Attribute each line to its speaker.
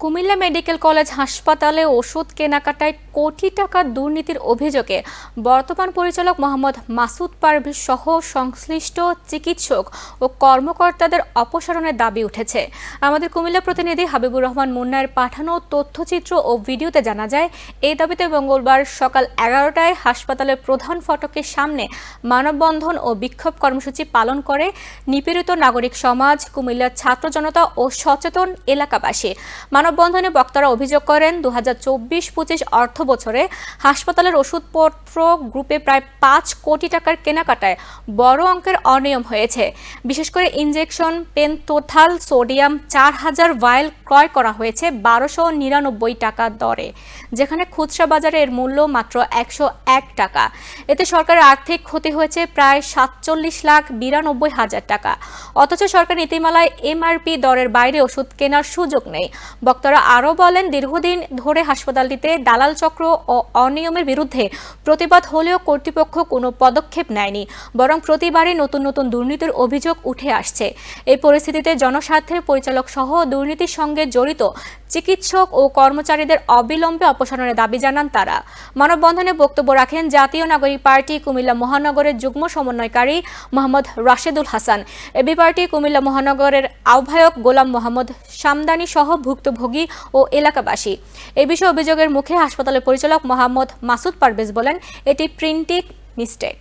Speaker 1: Comilla medical college হাসপাতালে ওষুধ কেনাকাটায় কোটি টাকা দুর্নীতির অভিযোগে বর্তমান পরিচালক মোহাম্মদ মাসুদ পারভেজ সহ সংশ্লিষ্ট চিকিৎসক ও কর্মকর্তাদের অপসারণের দাবি উঠেছে। আমাদের কুমিল্লা প্রতিনিধি হাবিবুর রহমান মুন্নার পাঠানো তথ্যচিত্র ও ভিডিওতে জানা যায়, এই দাবিতে মঙ্গলবার সকাল এগারোটায় হাসপাতালের প্রধান ফটকের সামনে মানববন্ধন ও বিক্ষোভ কর্মসূচি পালন করে নিপীড়িত নাগরিক সমাজ, কুমিল্লার ছাত্র জনতা ও সচেতন এলাকাবাসী। মানববন্ধনে বক্তারা অভিযোগ করেন দু হাজার চব্বিশ পঁচিশ অর্থ বছরে হাসপাতালের ওষুধপত্র গ্রুপে প্রায় পাঁচ কোটি টাকার কেনাকাটায় বড় অঙ্কের অনিয়ম হয়েছে। বিশেষ করে ইনজেকশন পেন তোথাল সোডিয়াম চার হাজার ভায়েল ক্রয় করা হয়েছে বারোশো নিরানব্বই টাকা দরে, যেখানে খুচরা বাজারে এর মূল্য মাত্র একশো এক টাকা। এতে সরকারের আর্থিক ক্ষতি হয়েছে প্রায় সাতচল্লিশ লাখ বিরানব্বই হাজার টাকা। অথচ সরকার নীতিমালায় এমআরপি দরের বাইরে ওষুধ কেনার সুযোগ নেই। বক্তারা আরও বলেন, দীর্ঘদিন ধরে হাসপাতালটিতে দালাল চক্র ও অনিয়মের বিরুদ্ধে প্রতিবাদ হলেও কর্তৃপক্ষ কোনো পদক্ষেপ নেয়নি, বরং প্রতিবারই নতুন নতুন দুর্নীতির অভিযোগ উঠে আসছে। এই পরিস্থিতিতে জনস্বার্থের পরিচালক সহ দুর্নীতির সঙ্গে জড়িত চিকিৎসক ও কর্মচারীদের অবিলম্বে অপসারণের দাবি জানান তারা। মানববন্ধনে বক্তব্য রাখেন জাতীয় নাগরিক পার্টি কুমিল্লা মহানগরের যুগ্ম সমন্বয়কারী মোহাম্মদ রাশেদুল হাসান। এবি পার্টি কুমিল্লা মহানগরের আহ্বায়ক গোলাম মোহাম্মদ সামদানি সহ ভুক্তভোগী ও এলাকাবাসী। এ বিষয়ে অভিযোগের মুখে হাসপাতালের পরিচালক মোহাম্মদ মাসুদ পারভেজ বলেন, এটি প্রিন্টিং মিস্টেক।